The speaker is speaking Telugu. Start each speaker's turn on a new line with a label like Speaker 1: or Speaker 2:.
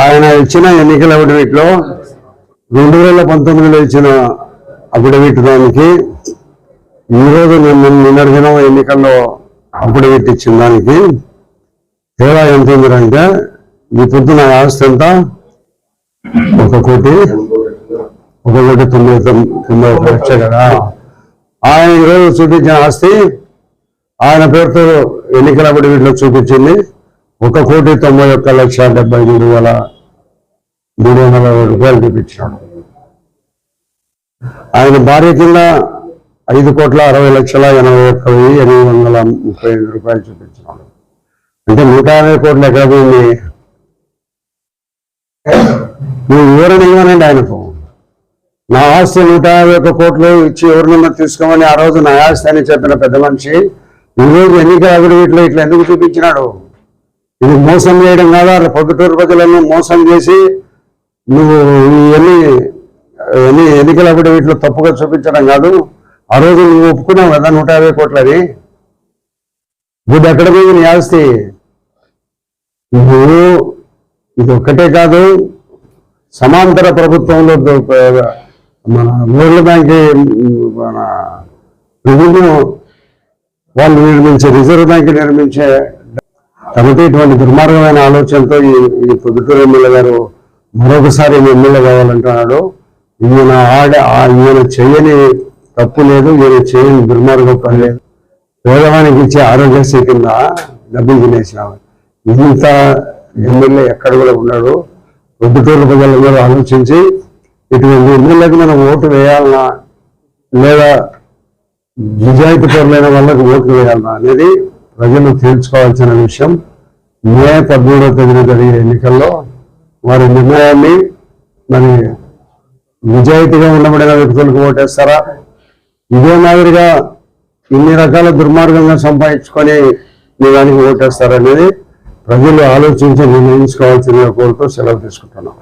Speaker 1: ఆయన ఇచ్చిన ఎన్నికల అఫిడవిట్లో రెండు వేల పంతొమ్మిదిలో ఇచ్చిన అఫిడవిట్ దానికి ఈరోజు నిన్న నిన్నటి దినం ఎన్నికల్లో అఫిడవిట్ ఇచ్చిన దానికి తేడా ఎంత ఉందంటే ఈ పొద్దున ఆస్తి ఎంత? ఒక కోటి. ఒక కోటి తొమ్మిది తొమ్మిది లక్ష కదా. ఆయన ఈరోజు చూపించిన ఆస్తి ఆయన పేరుతో ఎన్నికల అఫిడవిట్లో చూపించింది. ఒక కోటి తొంభై ఒక్క లక్ష డెబ్బై మూడు వేల మూడు వందల రూపాయలు చూపించాడు. ఆయన భార్య కింద ఐదు కోట్ల అరవై లక్షల ఎనభై ఒక్క వెయ్యి ఎనిమిది వందల ముప్పై ఐదు రూపాయలు చూపించినాడు అంటే నూట యాభై కోట్లు ఎక్కడ పోయింది? నువ్వు వివరణ ఇవ్వనండి ఆయనకు. నా ఆస్తి నూట యాభై ఒక్క కోట్లు ఇచ్చి ఎవరినన్నా తీసుకోమని ఆ రోజు నా ఆస్తి అని చెప్పిన పెద్ద మనిషి ఈరోజు ఎన్నికల అభివృద్ధిలో ఇట్లా ఎందుకు చూపించినాడు? ఇది మోసం చేయడం కాదు? అట్లా పొద్దుటూరు ప్రజలను మోసం చేసి నువ్వు ఇవన్నీ ఎన్ని ఎన్నికల వీటిలో తప్పుగా చూపించడం కాదు. ఆ రోజు నువ్వు ఒప్పుకున్నావు కదా నూట యాభై కోట్లది? ఇప్పుడు ఎక్కడ పోయి నీ ఆస్తి? నువ్వు ఇది ఒక్కటే కాదు సమాంతర ప్రభుత్వంలో మన వరల్డ్ బ్యాంక్ మన వాళ్ళు నిర్మించే రిజర్వ్ బ్యాంక్ నిర్మించే కాబట్టి ఇటువంటి దుర్మార్గమైన ఆలోచనతో ఈ ఈ పొద్దుటూరు ఎమ్మెల్యే గారు మరొకసారి ఎమ్మెల్యే కావాలంటున్నాడు. ఈయన ఆడ ఈయన చేయని తప్పు లేదు ఈయన చేయని దుర్మార్గం పని లేదు. పేదవానికి ఇచ్చే ఆరోగ్యశ్రీ కింద డబ్బులు తినేసినావు ఇంత ఎమ్మెల్యే ఎక్కడ కూడా ఉన్నాడు పొద్దుటూరు ప్రజలందరూ ఆలోచించి ఇటువంటి ఎమ్మెల్యేకి మనం ఓటు వేయాలన్నా లేదా నిజాయితీ పరులైన వాళ్ళకి ఓట్లు వేయాలన్నా అనేది ప్రజలు తేల్చుకోవాల్సిన విషయం మే పదమూడవ తేదీన జరిగే ఎన్నికల్లో వారి నిర్ణయాన్ని మరి నిజాయితీగా ఉండబడిన వ్యక్తులకు ఓటేస్తారా? ఇదే మాదిరిగా ఇన్ని రకాల దుర్మార్గంగా సంపాదించుకొని మీ దానికి ఓటేస్తారనేది ప్రజలు ఆలోచించి నిర్ణయించుకోవాల్సిందిగా కోరుతూ సెలవు తీసుకుంటున్నాం.